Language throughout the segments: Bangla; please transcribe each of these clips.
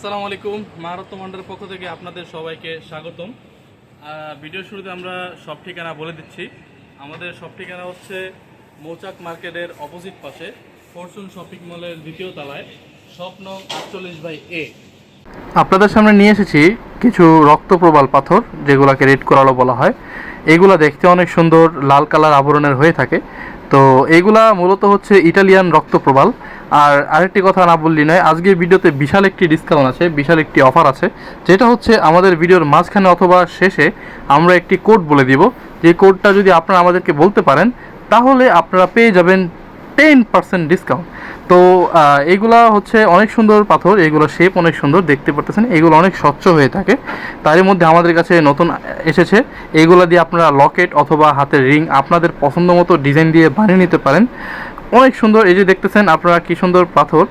আসসালামু আলাইকুম মাহারত্ব মন্ডলের পক্ষ থেকে আপনাদের সবাইকে স্বাগতম। ভিডিও শুরুতে আমরা সব ঠিকানা বলে দিচ্ছি। আমাদের সব ঠিকানা হচ্ছে মৌচাক মার্কেটের অপোজিট পাশে, ফরচুন শপিং মলের দ্বিতীয় তলায় স্বপ্ন আটচল্লিশ বাই এ। আপনাদের সামনে নিয়ে এসেছি কিছু রক্তপ্রবাল পাথর, যেগুলোকে রেড করালো বলা হয়। এগুলো দেখতে অনেক সুন্দর, লাল কালার আবরণের হয়ে থাকে। তো এইগুলা মূলত হচ্ছে ইটালিয়ান রক্ত প্রবাল আর আরেকটি কথা না বললি নয়, আজকের ভিডিওতে বিশাল একটি ডিসকাউন্ট আছে, বিশাল একটি অফার আছে, যেটা হচ্ছে আমাদের ভিডিওর মাঝখানে অথবা শেষে আমরা একটি কোড বলে দিব। যে কোডটা যদি আপনারা আমাদেরকে বলতে পারেন, তাহলে আপনারা পেয়ে যাবেন টেন পার্সেন্ট ডিসকাউন্ট তো এগুলা হচ্ছে অনেক সুন্দর পাথর, এগুলো শেপ অনেক সুন্দর, দেখতে পারতেছেন, এগুলো অনেক স্বচ্ছ হয়ে থাকে। তারই মধ্যে আমাদের কাছে নতুন এসেছে, এগুলো দিয়ে আপনারা লকেট অথবা হাতের রিং আপনাদের পছন্দ মতো ডিজাইন দিয়ে বানিয়ে নিতে পারেন। অনেক সুন্দর, এই যে দেখতেছেন আপনারা কি সুন্দর পাথর।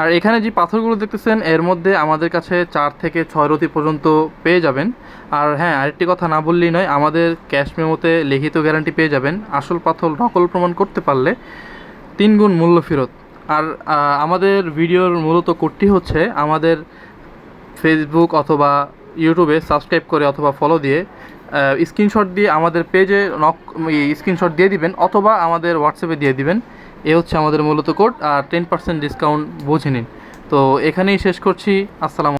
আর এখানে যে পাথরগুলো দেখতেছেন, এর মধ্যে আমাদের কাছে চার থেকে ছয় রতি পর্যন্ত পেয়ে যাবেন। আর হ্যাঁ আরেকটি কথা না বললেই নয়, আমাদের ক্যাশ মেমোতে লিখিত গ্যারান্টি পেয়ে যাবেন। আসল পাথর নকল প্রমাণ করতে পারলে তিন গুণ মূল্য ফেরত। আর আমাদের ভিডিওর মূলত কোডটি হচ্ছে আমাদের ফেসবুক অথবা ইউটিউবে সাবস্ক্রাইব করে অথবা ফলো দিয়ে স্ক্রিনশট দিয়ে আমাদের পেজে নক স্ক্রিনশট দিয়ে দিবেন অথবা আমাদের হোয়াটসঅ্যাপে দিয়ে দিবেন। এ হচ্ছে আমাদের মূলত কোড আর টেন পার্সেন্ট ডিসকাউন্ট বুঝে নিন। তো এখানেই শেষ করছি। আসসালামু